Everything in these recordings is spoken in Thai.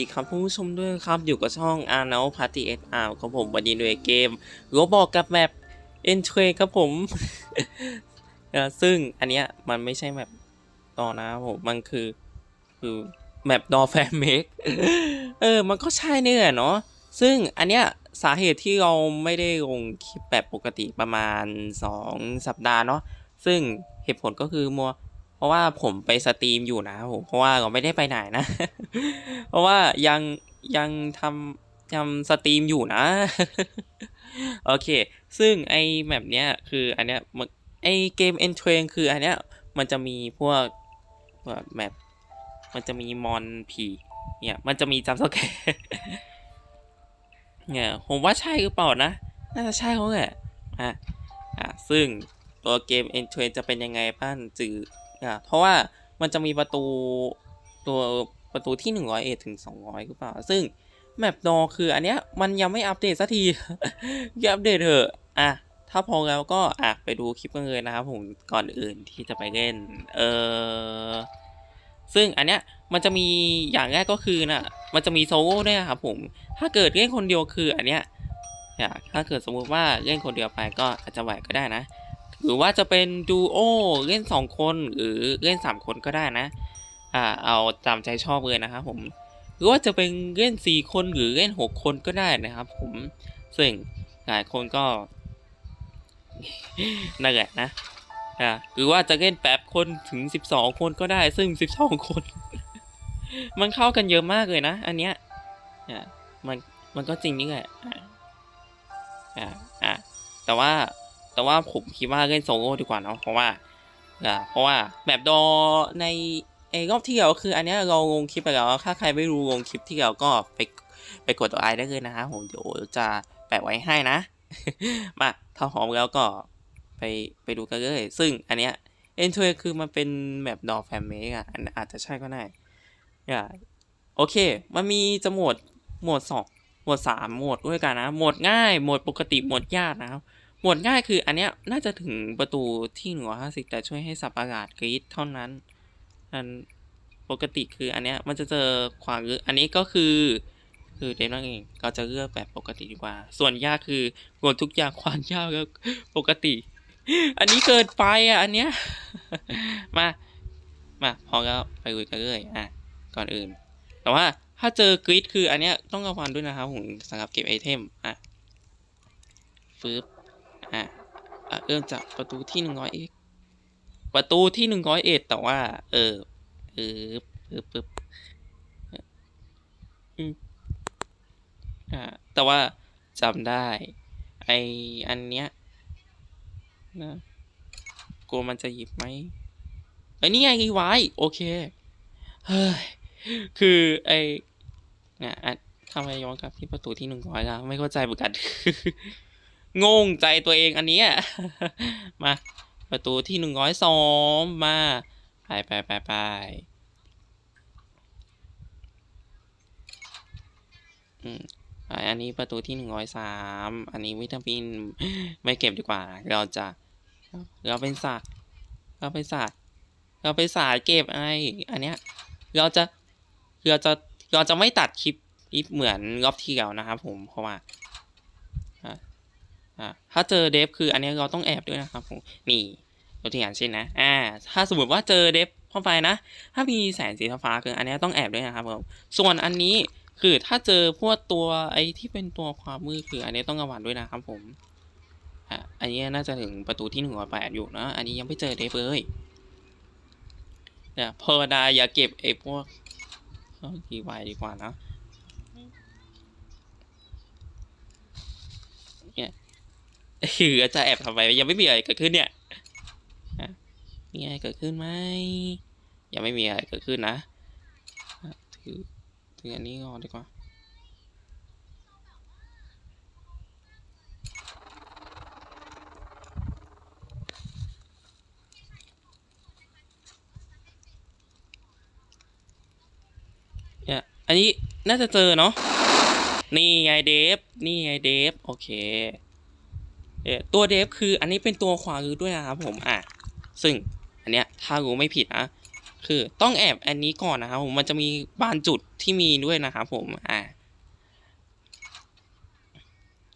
ดีครับผู้ชมด้วยครับ อยู่กับช่อง a r n o Party S R ของผมวันนี้ด้วยเกมโรบอกกับแมป e n t r a ครับผม ซึ่งอันเนี้ยมันไม่ใช่แมปต่อนะครับผมมันคือ คือแมปดอแฟนเมกเออ มันก็ใช่เนี่ยเนาะซึ่งอันเนี้ยสาเหตุที่เราไม่ได้ลงคลิปแบบปกติประมาณ 2 สัปดาห์เนาะซึ่งเหตุผลก็คือมัว เพราะว่าผมไปสตรีมอยู่นะผมเพราะว่าเราไม่ได้ไปไหนนะ เพราะว่ายังยังทำทำสตรีมอยู่นะ โอเค ซึ่งไอแมปเนี้ยคืออันเนี้ยมันไอเกม e n t r a i n คืออันเนี้ยมันจะมีพวกแบบแมปมันจะมีมอนผีเนี่ยมันจะมีจัมสแกเนี่ยผมว่าใช่หรือเปล่านะ น่าจะใช่เขาแหละอะอะซึ่งตัวเกม e n t r a i n จะเป็นยังไงบ้างจือ อะเพราะว่ามันจะมีประตูตัวประตูที่ 100เอถึง 200หรือเปล่า ซึ่งแมปดอคืออันเนี้ยมันยังไม่อัปเดตสักทีอย่าอัปเดตเถอะอะถ้าพอแล้วก็อะไปดูคลิปกันเลยนะครับผมก่อนอื่นที่จะไปเล่นเออซึ่งอันเนี้ยมันจะมีอย่างแรกก็คือนะมันจะมีโซโล่ด้วยนะครับผมถ้าเกิดเล่นคนเดียวคืออันเนี้ยอะถ้าเกิดสมมุติว่าเล่นคนเดียวไปก็อาจจะไหวก็ได้นะ หรือว่าจะเป็นดูโอเล่น 2 คนหรือเล่น 3 คนก็ได้นะ อ่าเอาตามใจชอบเลยนะครับผมหรือว่าจะเป็นเล่น 4 คนหรือเล่น 6 คนก็ได้นะครับ ผมซึ่งหลายคนก็นั่นแหละนะอ่าหรือว่าจะเล่นแป๊บคนถึง 12 คนก็ได้ ซึ่ง 12 คน มันเข้ากันเยอะมากเลยนะ อันเนี้ยอ่ามันมันก็จริงนี่แหละอ่าอ่าแต่ว่า แต่ว่าผมคิดว่าเล่นโซโล่ดีกว่าเนาะเพราะว่าอ่าเพราะว่าแบบดอในไอ้รอบที่แล้วคือ อันนี้เราลงคลิปไปแล้วถ้าใครไม่รู้ลงคลิปที่แล้วก็ไปไปกดตัวไอได้เลยนะฮะผมเดี๋ยวจะแปะไว้ให้นะ มาถ้าพร้อมแล้วก็ไปไปดูกันเลย ซึ่งอันเนี้ยเอ็นทวคือมันเป็นแบบดอแฟมเมกอะอันอาจจะใช่ก็ได้อ่าโอเค มันมีจะโหมดโหมดสองโหมดสามโหมดด้วยกันนะโหมดง่ายโหมดปกติโหมดยากนะครับ หมวดง่ายคืออันเนี้ยน่าจะถึงประตูที่หนึ่งร้อยห้าสิบแต่ช่วยให้สับอากาศกรีดเท่านั้นอันปกติคืออันเนี้ยมันจะเจอขวางลึกอันนี้ก็คือ คือเดฟนั่นเองเราจะเลือกแบบปกติดีกว่า ส่วนยากคือหมดทุกอย่างความยากก็ปกติ อันนี้เกินไปอะอันเนี้ยมามาพอแล้วไปลุยกันเลยอะก่อนอื่น แต่ว่าถ้าเจอกรีดคืออันเนี้ยต้องระวังด้วยนะครับผมสำหรับเก็บไอเทมอะฟืบ อะอะเริ่มจากประตูที่หนึ่งร้อยเอ็กประตูที่หนึ่งร้อยเอ็ดแต่ว่า เออเออปึ๊บปึ๊บอืมอ่าแต่ว่าจำได้ ไออันเนี้ยนะกลัวมันจะหยิบไหมไอ้นี่ไงไวายโอเค เฮ้ย คือไอเนี่ยอะทำไมย้อนกลับที่ประตูที่หนึ่งร้อยแล่ะไม่เข้าใจเหมือนกัน งงใจตัวเองอันนี้มาประตูที่หนึ่งร้อยสองมาไปไปไปไปอืมอันนี้ประตูที่หนึ่งร้อยสามอันนี้วิตามินไม่เก็บดีกว่า เราจะ เราเป็นสัตว์เราเป็นสัตว์เราเป็นสายเก็บไออันเนี้ย เราจะ เราจะ เราจะไม่ตัดคลิปอีฟเหมือนรอบที่แล้วนะครับผม เพราะว่า อ่าถ้าเจอเดฟคืออันนี้เราต้องแอบด้วยนะครับผมนี่ยกตัวอย่างเช่นนะอ่าถ้าสมมติว่าเจอเดฟเข้าไปนะ ถ้ามีแสงสีฟ้าคืออันนี้ต้องแอบด้วยนะครับผมส่วนอันนี้คือถ้าเจอพวกตัวไอ้ที่เป็นตัวความมืดคืออันนี้ต้องระวังด้วยนะครับผมอ่าอันนี้น่าจะถึงประตูที่หนึ่งร้อยแปดอยู่นะอันนี้ยังไม่เจอเดฟเลยเนี่ยพอดาอย่าเก็บไอ้พวกดีไวดีกว่านะ คือจะแอบทำไมยังไม่มีอะไรเกิดขึ้นเนี่ยมีอะไรเกิดขึ้นไหมยังไม่มีอะไรเกิดขึ้นนะถือถืออันนี้ก่อนดีกว่าเนี่ยอันนี้น่าจะเจอเนาะนี่ไงเดฟ นี่ไงเดฟ โอเค ตัวเดฟคืออันนี้เป็นตัวขวาคือด้วยนะครับผมอะซึ่งอันเนี้ยถ้ารู้ไม่ผิดนะคือต้องแอบอันนี้ก่อนนะครับผมมันจะมีบานจุดที่มีด้วยนะครับผมอ่า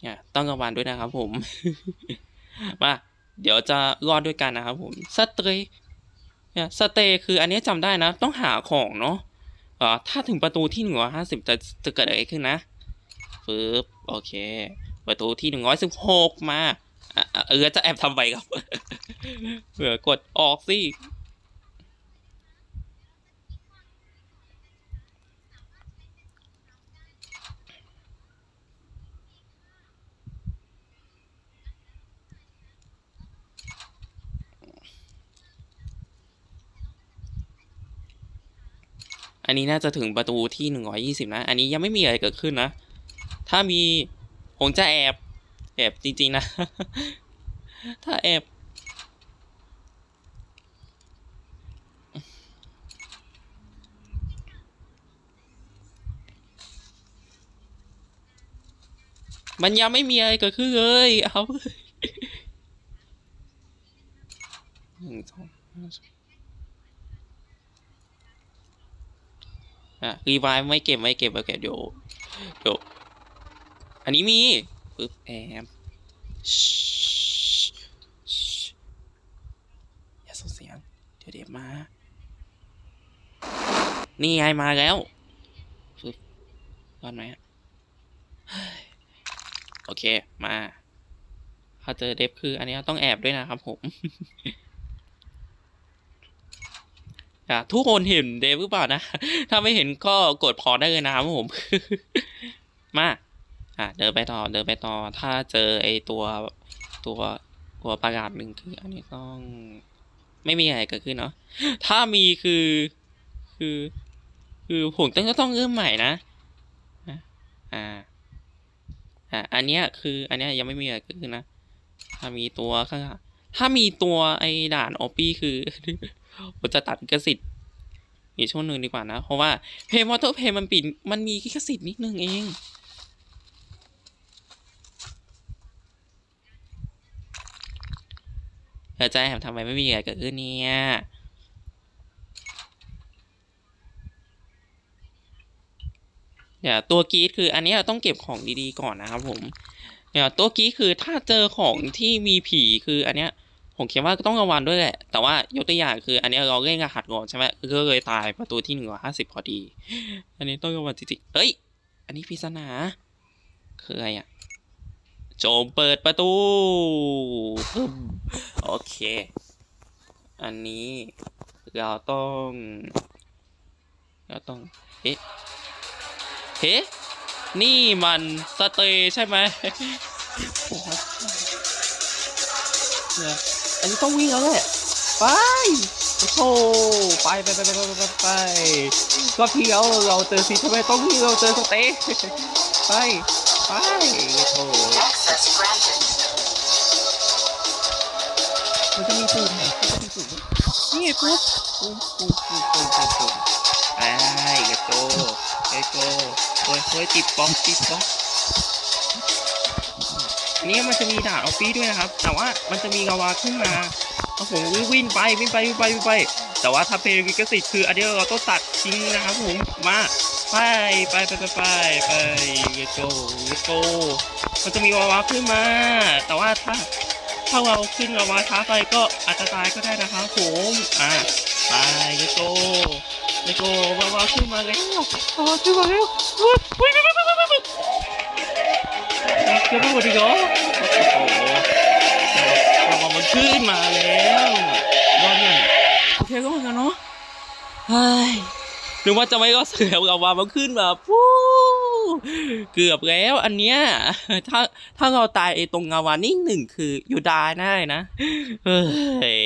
เนี่ยต้องระวังด้วยนะครับผม มาเดี๋ยวจะรอดด้วยกันนะครับผมสเตย์เนี่ยสเตย์คืออันนี้จำได้นะ ต้องหาของเนาะเอ่อถ้าถึงประตูที่หนึ่งร้อยห้าสิบจะจะเกิดอะไรขึ้นนะปึ๊บโอเค ประตูที่หนึ่งร้อยสิบหกมาเออจะแอบทำไปครับเผื่อกดออกสิอันนี้น่าจะถึงประตูที่หนึ่งร้อยี่สิบนะ อันนี้ยังไม่มีอะไรเกิดขึ้นนะ ถ้ามี ผมจะแอบ แอบจริง ๆ นะ ถ้าแอบ มันยังไม่มีอะไรเกิดขึ้นเลยเอาเลยหนึ่งสองห้าอะรีไวไม่เก็บไม่เก็บโอเคเดี๋ยวเดี๋ยว อันนี้มีปึ๊บแอบชิชิอย่าส่งเสียง เดี๋ยวเดี๋ยวมา นี่ไงมาแล้วปึ๊บรอดไหมอะโอเค มาถ้าเจอเดฟคือ อันนี้ต้องแอบด้วยนะครับผมอะทุกคนเห็นเดฟหรือเปล่านะ ถ้าไม่เห็นก็กดพอได้เลยนะครับผม มา อะเดินไปต่อเดินไปต่อ ถ้าเจอไอตัวตัวตัวประกาศหนึ่งคืออันนี้ต้อง ไม่มีอะไรเกิดขึ้นเนาะถ้ามีคือ คือ คือผมต้องก็ต้องเริ่มใหม่นะอะอ่าอะอันเนี้ยคืออันเนี้ยยังไม่มีอะไรเกิดขึ้นนะถ้ามีตัวข้างถ้ามีตัวไอด่านออปปี้คือผมจะตัดลิขสิทธิ์อีกช่วงหนึ่งดีกว่านะ เพราะว่าเพย์มอเตอร์เพย์มันปิดมันมีลิขสิทธิ์นิดนึงเอง เออใจแหมทำไมไม่มีอะไรเกิดขึ้นเนี่ยเดี๋ยวตัวกีดคืออันนี้ยต้องเก็บของดีๆก่อนนะครับผมเดี๋ยวตัวกีดคือถ้าเจอของที่มีผีคืออันเนี้ยผมคิดว่าก็ต้องระวังด้วยแหละ แต่ว่ายกตัวอย่างคือ อันนี้เราเล่นรหัสก่อนใช่ไหมก็เลยตายประตูที่หนึ่งร้อยห้าสิบพอดี อันนี้ต้องระวังจริงๆเอ้ย อันนี้ปริศนาคืออะไรอะ โจมเปิดประตูโอเค อันนี้เราต้อง เราต้อง เอ๊ะเฮ้นี่มันสเตย์ใช่ไหมอันนี้ต้องวิ่งแล้วแหละไปโอ้โหไปไปไปไปไปไปไปรอบที่แล้วเราเจอซีทำไมต้องวิ่งเราเจอสเตย์ไป ไปโอ้ มันจะมีปุ่มมันจะมีปุ่มนี่ไงปุ๊บปุ่มปุ่มปุ่มปุ่มปุ่มปุ่มไปเกโตเกโตเฮ้ยเฮ้ยติดบล็อกติดบล็อกอันนี้มันจะมีด่านออฟฟี่ด้วยนะครับ แต่ว่ามันจะมีกาวาขึ้นมาเอาผมวิ่งไปวิ่งไปวิ่งไปวิ่งไป แต่ว่าถ้าเพลงลิขสิทธิ์คืออันนี้เราต้องตัดทิ้งนะครับผมมาไปไปไปไปไปไปเกโตเกโตมันจะมีกาวาขึ้นมา แต่ว่าถ้า ถ้าเราขึ้นเรามาช้าไปก็อาจจะตายก็ได้นะครับผมอ่าไปเลโก้เลโก้วาวาขึ้นมาแล้ววาวาขึ้นมาแล้วเฮ้ยเฮ้ยเฮ้ยเฮ้ยเฮ้ยเฮ้ยเกือบไม่หมดอีกเหรอโอ้โหวาวามันขึ้นมาแล้วรอดยังโอเคก็เหมือนกันเนาะเฮ้ยนึกว่าจะไม่ก็เสือวาวามันขึ้นมาฟู้เกือบแล้วอันเนี้ยถ้า ถ้าเราตายไอ้ตรงงาวานิ่หนึ่งคืออยู่ได้ได้นะเฮ้ย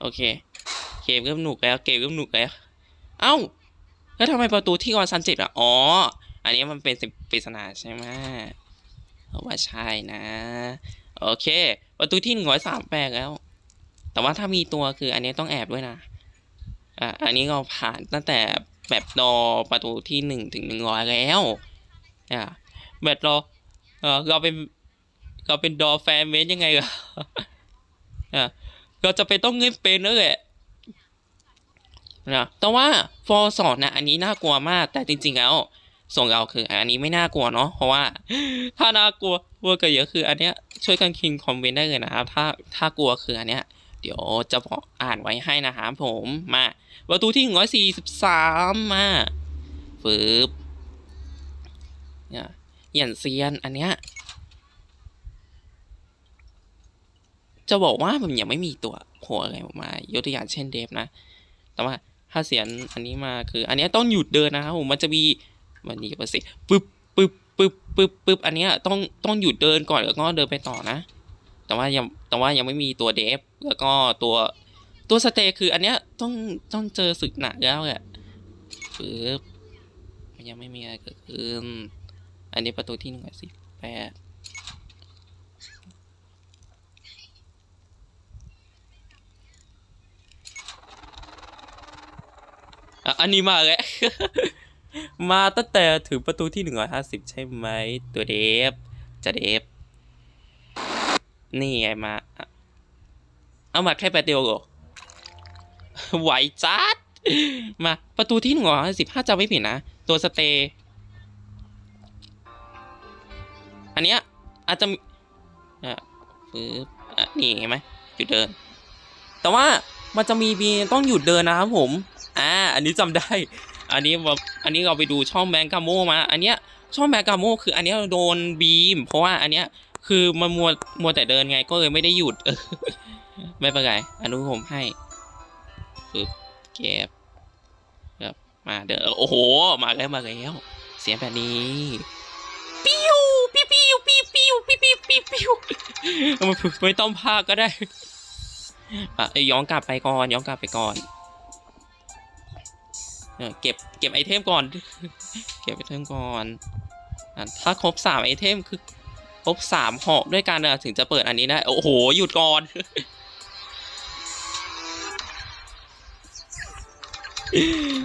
โอเค เกมเริ่มหนุกแล้วเกมเริ่มหนุกแล้ว เอ้า แล้วทำไมประตูที่กอนซันเจ็ดอะ อ๋อ อันนี้มันเป็นปริศนาใช่ไหมว่าใช่นะ โอเค ประตูที่หนึ่งร้อยสามแปดแล้ว แต่ว่าถ้ามีตัวคืออันนี้ต้องแอบด้วยนะ อะ อันนี้เราผ่านตั้งแต่แบบดอประตูที่หนึ่งถึงหนึ่งร้อยแล้ว อะ แบบเราเออเราเป็นเราเป็นดอแฟนเมนยังไงล่ะอะเราจะไปต้องเงินเป็นนั่นแหละนะแต่ว่าฟอร์สอนนะอันนี้น่ากลัวมาก แต่จริงๆแล้วส่งเราคืออันนี้ไม่น่ากลัวเนาะเพราะว่า ถ้าน่ากลัวกลัวกันเยอะคือ อันเนี้ยช่วยกันคิงคอมเมนต์ได้เลยนะครับถ้าถ้ากลัวคืออันเนี้ยเดี๋ยวจะบอกอ่านไว้ให้นะครับผมมาประตูที่หนึ่งร้อยสี่สิบสามมาฟืบ หยียนเซียน อันเนี้ยจะบอกว่ามันยังไม่มีตัวโผล่อะไรออกมายกตัวอย่างเช่นเดฟนะ แต่ว่าถ้าเสียนอันนี้มาคือ อันนี้ต้องหยุดเดินนะครับผมมันจะมีมันนี่ก็สิปึ๊บปึ๊บปึ๊บปึ๊บปึ๊บอันนี้ต้องต้องหยุดเดินก่อนแล้วก็เดินไปต่อนะ แต่ว่ายังแต่ว่ายังไม่มีตัวเดฟแล้วก็ตัวตัวสเตย์คืออันเนี้ยต้องต้องเจอศึกหนักแล้วแหละปึ๊บมันยังไม่มีอะไรเกิดขึ้น อันนี้ประตูที่หนึ่งสิบแปดอันนี้มาแล้ว มาตั้งแต่ถึงประตูที่หนึ่งร้อยห้าสิบใช่ไหม ตัวเดฟ จะเดฟ นี่ไงมา เอามาแค่แป๊บเดียวหรอไหวจัด มาประตูที่หนึ่งร้อยสิบห้าจำไม่ผิดนะ ตัวสเตย์ อันเนี้ยอาจจะอะปึ๊บอะนี่เห็นไหมหยุดเดิน แต่ว่ามันจะมีบีต้องหยุดเดินนะครับผมอ่าอันนี้จำได้ อันนี้ว่าอันนี้เราไปดูช่องแบงกาโมมา อันเนี้ยช่องแบงกาโมคืออันเนี้ยโดนบีม เพราะว่าอันเนี้ยคือมันมัวมัวแต่เดินไงก็เลยไม่ได้หยุดเออไม่เป็นไรอนุผมให้ปึ๊บเก็บครับมาเดี๋ยวโอ้โห มาแล้วมาแล้วเสียงแบบนี้ปิ้ว ปิ้วปิ้วปิ้วปิ้วปิ้วปิ้วปิ้วปิ้วไม่ต้องพาก็ได้อะย้อนกลับไปก่อนย้อนกลับไปก่อนเออเก็บเก็บไอเทมก่อน เก็บไอเทมก่อนอะถ้าครบสามไอเทมคือครบสามหอกด้วยกันนะถึงจะเปิดอันนี้ได้โอ้โหหยุดก่อน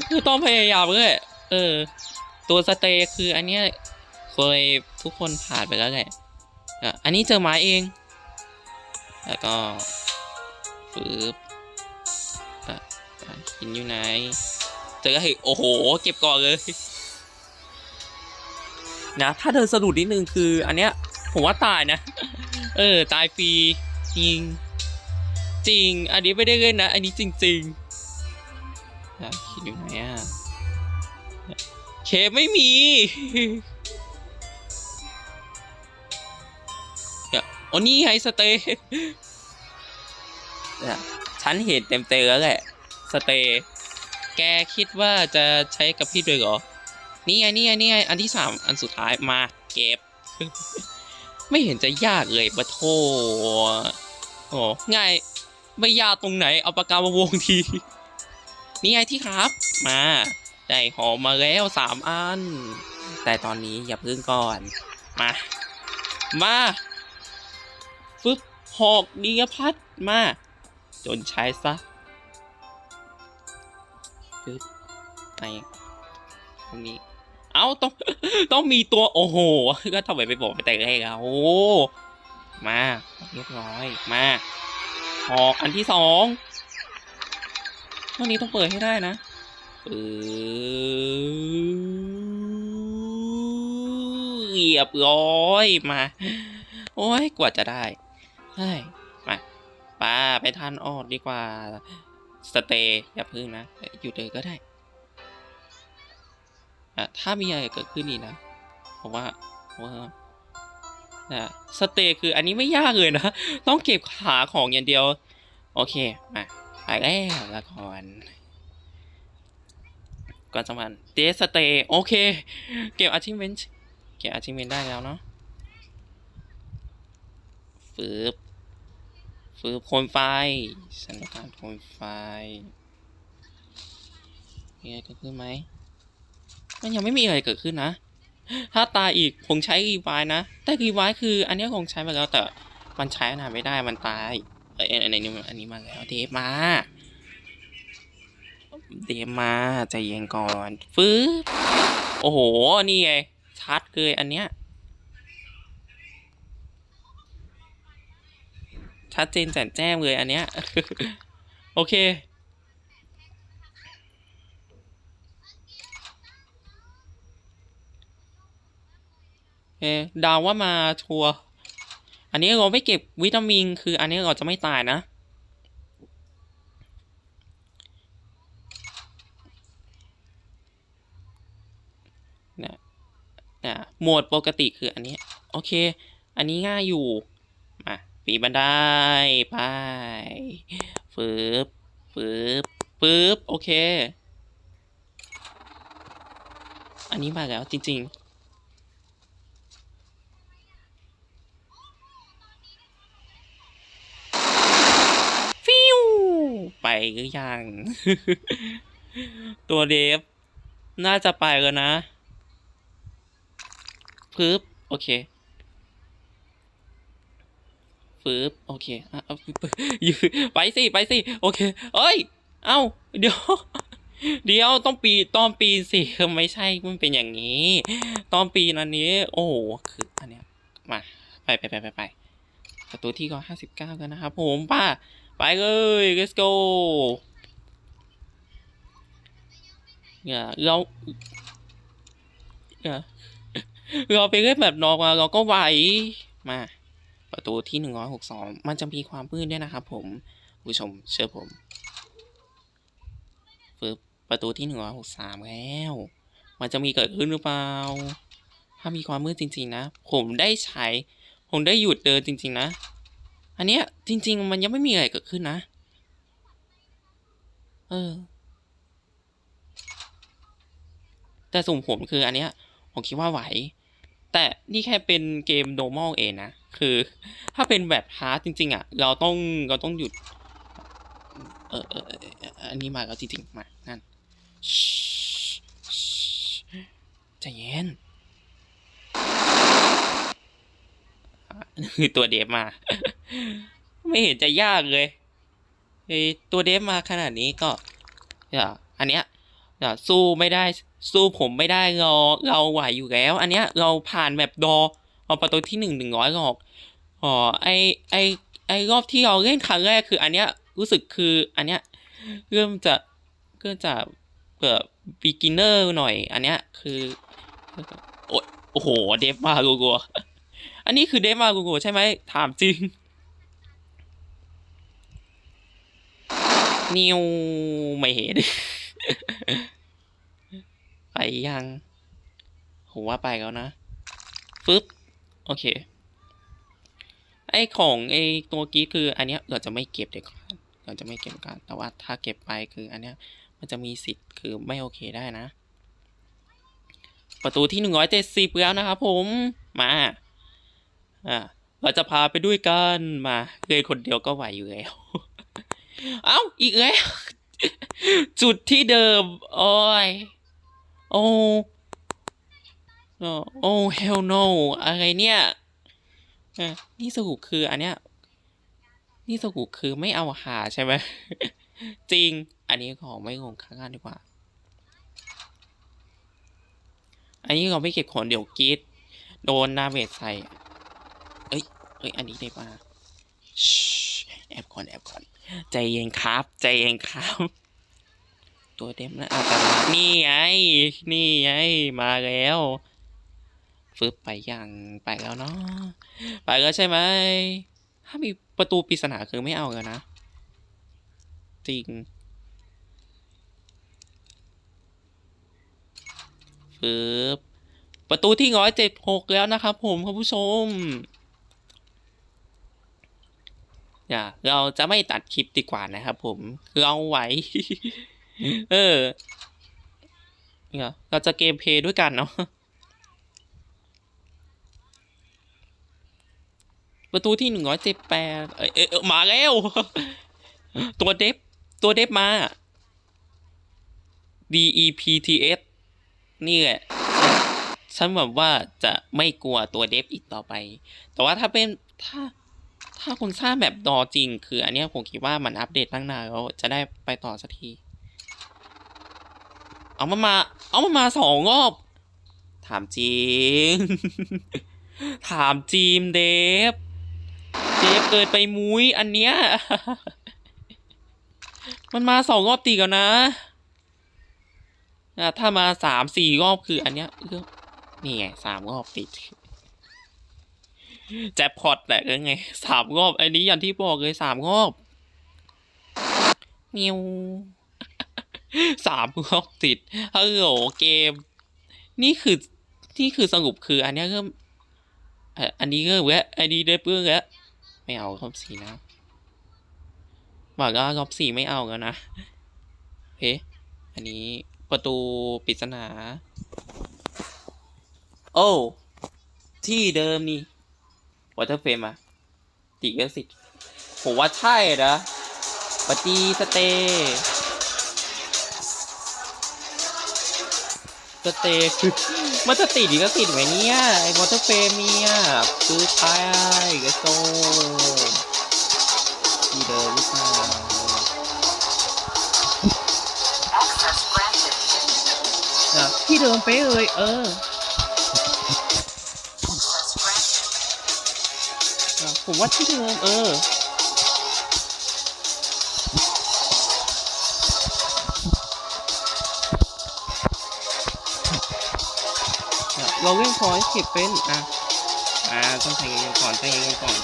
คือต้องพยายามเลยเออ ตัวสเตย์คืออันเนี้ย เคยทุกคนผ่านไปแล้วแหละอะอันนี้เจอไม้เอง แล้วก็ปึ๊บอะอะหินอยู่ไหน เจอเฮ้ยโอ้โห เก็บก่อนเลย นะ ถ้าเดินสะดุดนิดนึงคือ อันเนี้ย ผมว่าตายนะ เออ ตายฟรีจริง จริง อันนี้ไม่ได้เล่นนะ อันนี้จริงๆอะคิดอยู่ไหนอะเคไม่มี โอ้นี่ไงสเตย์ฉันเห็นเต็มเตแล้วแหละสเตย์แกคิดว่าจะใช้กับพี่ด้วยเหรอ นี่ไงนี่ไงนี่ไงอันที่สามอันสุดท้ายมาเก็บ ไม่เห็นจะยากเลยปะโทโอ้ง่ายไม่ยากตรงไหน เอาปากกามาวงที นี่ไงที่ครับ มาได้หอมมาแล้วสามอัน แต่ตอนนี้อย่าพึ่งก่อน มา มา หอกดีพัดมา จนใช้ซะฟึบไปตรงนี้ เอาต้องต้องมีตัวโอ้โห ก็ทำไมไปบอกไปแต่แรกอะโอ้มาเรียบร้อยมาออกอันที่สองวันนี้ต้องเปิดให้ได้นะเออเรียบร้อยมา โอ้ยกว่าจะได้ ฮ้ยมาป้าไปทานออกดีกว่า สเตย์อย่าพึ่งนะ อยู่เลยก็ได้อะถ้ามีอะไรเกิดขึ้นนี่นะผมว่าผมว่านะสเตย์คืออันนี้ไม่ยากเลยนะ ต้องเก็บขาของอย่างเดียว โอเค มาไปแล้วละก่อนก่อนสมันเดสเตย์โอเค เก็บ achievement เก็บ achievement ได้แล้วเนาะฟืบ ฟืบโคนไฟฉันการโคนไฟมีอะไรเกิดขึ้นไหมมันยังไม่มีอะไรเกิดขึ้นนะ ถ้าตายอีกคงใช้รีไวนะ แต่รีไวคือ อันนี้คงใช้มาแล้วแต่มันใช้นานไม่ได้มันตายเอ้ยอันนี้อันนี้มาแล้วเดฟมา เดฟมาใจเย็นก่อนฟื้อโอ้โห นี่ไงชัดเลยอันเนี้ย ชัดเจนแจ่มแจ้งเลยอันเนี้ย โอเคเดาว่ามาทัวร์อันนี้เราไม่เก็บวิตามิน คืออันนี้เราจะไม่ตายนะ นะนะโหมดปกติคืออันนี้ โอเค อันนี้ง่ายอยู่ ปีบันไดไปฟืบฟืบฟืบโอเค อันนี้มาแล้วจริงๆฟิวไปหรือยัง ตัวเดฟ น่าจะไปแล้วนะฟืบโอเค ฟืบโอเคอะยืไปสิไปสิโอเค เอ้ย เอ้า เดี๋ยว เดี๋ยวต้องปีตอนปีนสิไม่ใช่มันเป็นอย่างนี้ ตอนปีนอันนี้ โอ้โหคืออันเนี้ยมาไปไปไปไปไปประตูที่ก็ห้าสิบเก้ากันนะครับผมป้าไปเลย let's go เนี่ยเราเนี่ยเราไปเล่นแบบนอกมาเราก็ไหวมา ประตูที่หนึ่งร้อยหกสองมันจะมีความมืดด้วยนะครับผมผู้ชมเชื่อผมฝึกประตูที่หนึ่งร้อยหกสามแล้ว มันจะมีเกิดขึ้นหรือเปล่า ถ้ามีความมืดจริง ๆ นะ ผมได้ใช้ ผมได้หยุดเดินจริง ๆ นะ อันเนี้ยจริง ๆ มันยังไม่มีอะไรเกิดขึ้นนะ เออ แต่สุ่มผมคืออันเนี้ย ผมคิดว่าไหว แต่นี่แค่เป็นเกม normal เองนะ คือถ้าเป็นแบบฮาร์ดจริง ๆ อะ เราต้องเราต้องหยุด เออเอออันนี้มาแล้วจริง ๆ มา นั่นชิชิใจเย็นคือตัวเดฟมา ไม่เห็นจะยากเลยไอตัวเดฟมาขนาดนี้ก็อย่าอันเนี้ย สู้ไม่ได้ สู้ผมไม่ได้เราเราไหวอยู่แล้ว อันเนี้ยเราผ่านแบบดอเอาประตูที่หนึ่งหนึ่งร้อยหรอกอ๋อไอไอไอรอบที่เราเล่นครั้งแรกคือ อันเนี้ยรู้สึกคืออันเนี้ยเริ่มจะเริ่มจะเปิด beginner หน่อย อันเนี้ยคือโอ้โหเดฟมากัวๆอันนี้คือเดฟมากัวๆใช่ไหมถามจริงนิวไม่เห็น ไปยังผมว่าไปแล้วนะฟึบโอเค ไอของไอตัวกรีดคืออันเนี้ยเราจะไม่เก็บเด็กขาดเราจะไม่เก็บกัน แต่ว่าถ้าเก็บไปคืออันเนี้ยมันจะมีสิทธิ์คือไม่โอเคได้นะ ประตูที่หนึ่งร้อยเจ็ดสิบแล้วนะครับผมมาอ่าเราจะพาไปด้วยกันมาเลยคนเดียวก็ไหวอยู่แล้ว เอ้าอีกแล้ว จุดที่เดิม โอ้ย โอ้โอ้โอ้ hell no อะไรเนี่ยนี่สรุคืออันเนี้ย นี่สรุคือไม่เอาหาใช่ไหม จริง อันนี้ของไม่งงข้างล่างดีกว่า อันนี้เราไม่เก็บของเดี๋ยวกีดโดนนาเมจใส่ เอ้ย เอ้ย อันนี้ได้มาชิแอบก่อนแอบก่อน ใจเย็นครับ ใจเย็นครับ ตัวเต็มแล้วอาตมานี่ไง นี่ไง มาแล้วฟึบไปอยังไปแล้วเนาะไปแล้วใช่ไหม ถ้ามีประตูปริศนาคือไม่เอาแล้วนะ จริงฟึบประตูที่ร้อยเจ็ดหกแล้วนะครับผมคุณผู้ชม เราจะไม่ตัดคลิปดีกว่านะครับผมเอาไหว เออเนี่ยเราจะเกมเพย์ด้วยกันเนาะประตูที่หนึ่งร้อยเจ็ดแปดเออมาแล้ว ตัวเดฟตัวเดฟมา D E P T S นี่แหละ ฉันแบบว่าจะไม่กลัวตัวเดฟอีกต่อไป แต่ว่าถ้าเป็นถ้า ถ้าคุณสร้างแบบดอจริง คืออันนี้ผมคิดว่ามันอัปเดตตั้งนานแล้วจะได้ไปต่อสักที เอามามา เอามามาสองรอบ ถามจริง ถามจีมเดฟ เดฟเกิดไปมุ้ยอันเนี้ย มันมาสองรอบตีกันนะอะถ้ามาสามสี่รอบคืออันเนี้ยเลือนี่ไงสามรอบติด แจ็คพอตแตกยังไงสามรอบอันนี้อย่างที่บอกเลยสามรอบเมียวสามรอบติดฮัลโหลเกม นี่คือนี่คือสรุปคือ อันนี้ยเริ่มอันนี้เริ่มแล้วอันนี้ได้เพื่อแล้วไม่เอารอบสี่นะบอกว่ารอบสี่ไม่เอาแล้วนะเอ๊ะอันนี้ประตูปริศนา โอ้ ที่เดิมนี่ วอเตอร์เฟรมอะติกสิทธิ์ผมว่าใช่นะปฏิสเตสเตคือมันจะติดอีกสิทธิ์ไหมเนี่ย ไอ้วอเตอร์เฟรมเนี่ยคือไปกระโซที่เดิมหรือเปล่าที่เดิมเป๊ะเลย เออ ผมว่าที่เดิมเอออะเราเล่นพอยเก็บเป็น อะ อ่า ต้องใจเย็นก่อนใจเย็นก่อน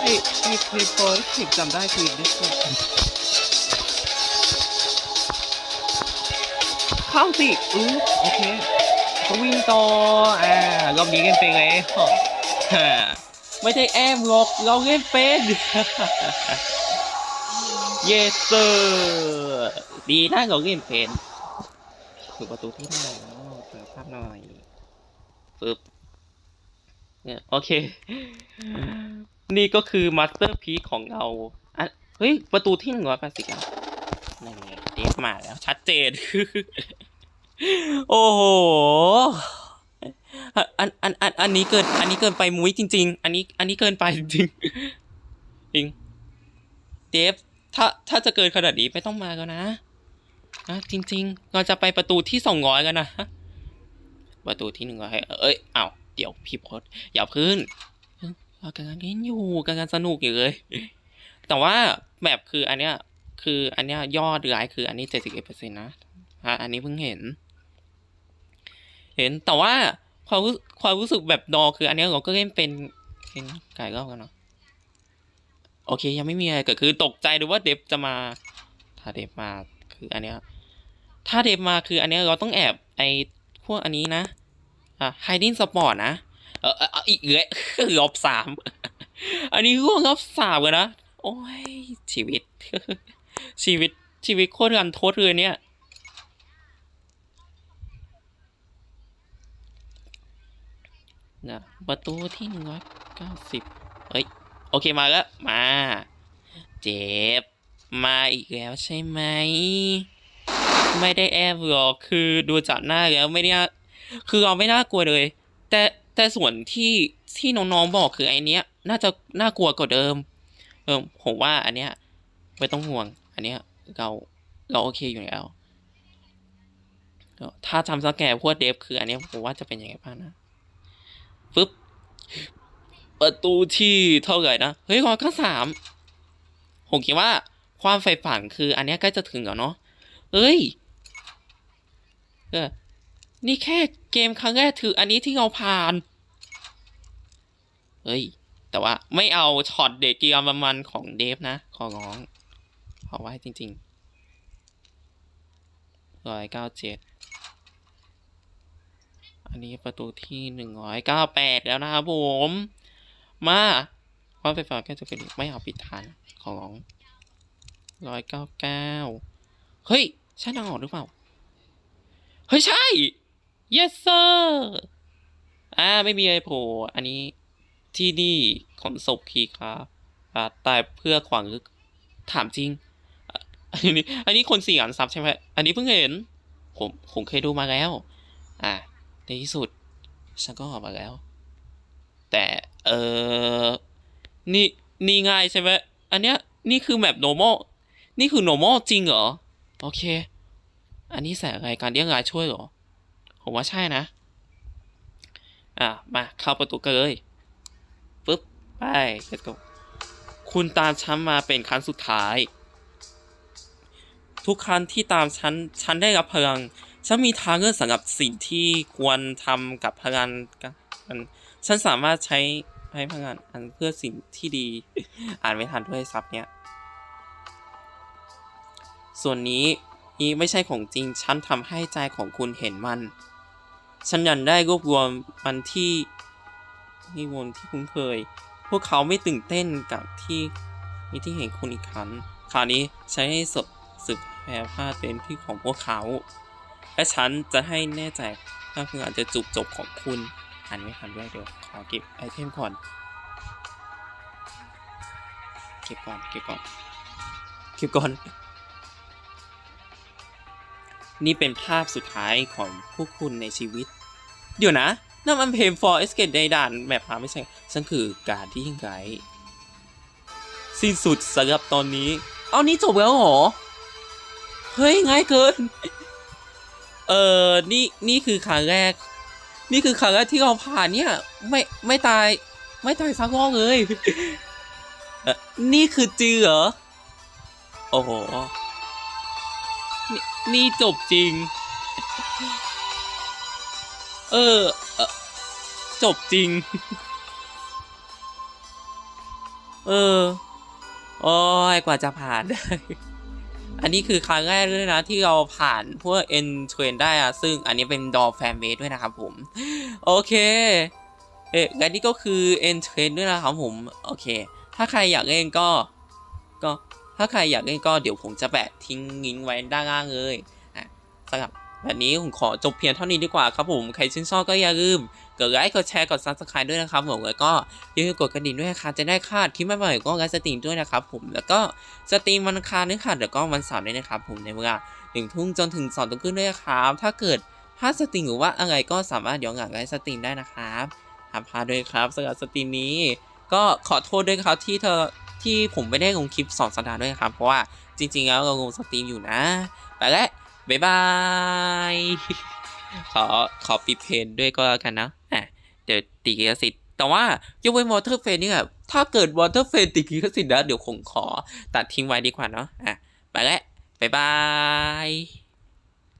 ไอ้ไอ้ไอ้พอยเก็บจำได้คือดิ เข้าสิอือโอเคก็วิ่งต่ออ่ารอบนี้กันไปเลยฮ่าไม่ใช่แอมหรอกเราเล่นเป็นเยสเซอร์ดีนะเราเล่นเป็นคือประตูที่เท่าไหร่แล้วเปิดภาพหน่อยปึ๊บเนี่ยโอเค นี่ก็คือมาสเตอร์พีของเราอะเฮ้ย ประตูที่หนึ่งร้อยแปดสิบอะนั่นไง เดฟมาแล้ว ชัดเจน โอ้โห อันอันอันอันนี้เกิน อันนี้เกินไปมุ้ยจริง ๆ อันนี้ อันนี้เกินไปจริงจริง เดฟ ถ้าถ้าจะเกินขนาดนี้ไม่ต้องมาแล้วนะนะจริง ๆ เราจะไปประตูที่สองร้อยกันนะประตูที่หนึ่งร้อยเอ้ยอ้าวเดี๋ยวพี่พศอย่าพึ่งเรากำลังเล่นอยู่กำลังสนุกอยู่เลย แต่ว่าแบบคืออันเนี้ย คืออันเนี้ยยอดรายคืออันนี้เจ็ดสิบเอ็ดเปอร์เซ็นต์นะอะอันนี้เพิ่งเห็น เห็นแต่ว่าความรู้ความรู้สึกแบบดอคืออันนี้เราก็เล่นเป็นเป็นไก่รอบกันเนาะโอเค ยังไม่มีอะไรเกิดคือตกใจดูว่าเดฟจะมา ถ้าเดฟมาคืออันเนี้ยถ้าเดฟมาคืออันเนี้ยเราต้องแอบไอพวกอันนี้นะอะ hiding spot นะเออเออเอออีกเลยรอบสามอันนี้ร่วงรอบสามเลยนะ โอ้ยชีวิต ชีวิตชีวิตโคตรรันทดเลยเนี่ย นะ ประตูที่หนึ่งร้อยเก้าสิบเอ้ย โอเคมาแล้ว มา เจ็บ มาอีกแล้วใช่ไหม ไม่ได้แอบหรอกคือดูจากหน้าแล้วไม่ได้น่าคือเราไม่น่ากลัวเลย แต่แต่ส่วนที่ที่น้องๆบอกคือไอเนี้ย น่าจะน่ากลัวกว่าเดิม เออผมว่าอันเนี้ยไม่ต้องห่วง อันนี้เราเราโอเคอยู่แล้วถ้าทำสแกนพวกเดฟคืออันนี้ผมว่าจะเป็นยังไงบ้างนะฟึบประตูที่เท่าไหร่นะ เฮ้ยร้อยเก้าสามผมคิดว่าความใฝ่ฝันคือ อันนี้ใกล้จะถึงแล้วเนาะเอ้ยเออนี่แค่เกมครั้งแรกถืออันนี้ที่เราผ่าน เฮ้ย แต่ว่าไม่เอาช็อตเด็ดเกียร์มันของเดฟนะ ขอร้อง ขอไว้จริงๆร้อยเก้าเจ็ดอันนี้ประตูที่หนึ่งร้อยเก้าแปดแล้วนะครับผม มาความไฟฟ้าก็จะเป็นไม่เอาปิดทานของร้อยเก้าเก้าเฮ้ย ใช่นางออกหรือเปล่า เฮ้ย ใช่ yes sir อ่า ไม่มีอะไรโผล่อันนี้ที่นี่ขนศพคีครับอ่าตายเพื่อขวางลึกถามจริง อันนี้อันนี้คนสี่อันซับใช่ไหมอันนี้เพิ่งเห็น ผมผมเคยดูมาแล้ว อ่าในที่สุดฉันก็ออกมาแล้ว แต่เออนี่นี่ง่ายใช่ไหมอันเนี้ยนี่คือแบบ normal นี่คือ normal จริงเหรอ โอเค อันนี้ใส่อะไรการเรียกรายช่วยเหรอ ผมว่าใช่นะ อะ มาเข้าประตูกันเลยปึ๊บ ไป let's go คุณตามฉันมาเป็นครั้งสุดท้าย ทุกครั้งที่ตามฉัน ฉันได้รับพลัง ฉันมีทางเลือกสำหรับสิ่งที่ควรทำกับพลังกันฉันสามารถใช้ใช้พลังอันเพื่อสิ่งที่ดี อ่านไม่ทันด้วยซับเนี้ย ส่วนนี้นี้ไม่ใช่ของจริง ฉันทำให้ใจของคุณเห็นมัน ฉันยันได้รวบรวมมันที่ที่วนที่คุ้นเคย พวกเขาไม่ตื่นเต้นกับที่มีที่เห็นคุณอีกครั้งคราวนี้ใช้ให้สดสึก แพร่ผ้าเต็มที่ของพวกเขา และฉันจะให้แน่ใจถ้าเพื่ออาจจะจุบจบของคุณอ่านไม่ทันด้วยเดี๋ยวขอเก็บไอเทมก่อน เก็บก่อน เก็บก่อน เก็บก่อน นี่เป็นภาพสุดท้ายของพวกคุณในชีวิต เดี๋ยวนะนั่นมันเพลง for escape ในด่านแบบหาไม่ใช่ ฉันคือการที่ยิ่งไกลสิ้นสุดสำหรับตอนนี้ เอานี่จบแล้วเหรอ เฮ้ยง่ายเกิน เออนี่นี่คือครั้งแรก นี่คือครั้งแรกที่เราผ่านเนี่ย ไม่ไม่ตาย ไม่ตายสักรอบเลยเออนี่คือจือเหรอ โอ้โหนี่นี่จบจริงเออเออ จบจริง เออ โอ้ยกว่าจะผ่านได้ อันนี้คือครั้งแรกเลยนะที่เราผ่านพวกเอ็นเทรนได้อะซึ่งอันนี้เป็นดอแฟนเบสด้วยนะครับผม โอเค เอ๊ะและนี่ก็คือเอ็นเทรนด้วยนะครับผม โอเค ถ้าใครอยากเล่นก็ ก็ ถ้าใครอยากเล่นก็เดี๋ยวผมจะแปะทิ้งลิงก์ไว้ด้านล่างเลยอะสำหรับแบบนี้ผมขอจบเพียงเท่านี้ดีกว่าครับผม ใครชื่นชอบก็อย่าลืม กดไลค์กดแชร์กด subscribe ด้วยนะครับผมแล้วก็อย่าลืมกดกระดิ่งด้วยนะครับจะได้คาดคลิปใหม่ๆก็ไลฟ์สตรีมด้วยนะครับผมแล้วก็สตรีมวันอังคารนึงค่ะแล้วก็วันเสาร์ด้วยนะครับผมในเวลาหนึ่งทุ่มจนถึงสองทุ่มครึ่งด้วยนะครับถ้าเกิดพลาดสตรีมหรือว่าอะไรก็สามารถย้อนหลังไลฟ์สตรีมได้นะครับหาพาดด้วยครับสำหรับสตรีมนี้ ก็ขอโทษด้วยครับที่เธอที่ผมไม่ได้ลงคลิปสองสัปดาห์ด้วยครับ เพราะว่าจริง ๆ แล้วเราลงสตรีมอยู่นะ ไปแล้วบ๊ายบาย ขอขอปิดเพนด้วยก็แล้วกันนะอะเดี๋ยวตีกิสิทธิ์แต่ว่ายกเว้นวอเตอร์เฟนเนี่ยถ้าเกิดวอเตอร์เฟนติกิสิทธิ์นะเดี๋ยวคงขอตัดทิ้งไว้ดีกว่าเนาะอะไปแล้วบ๊ายบาย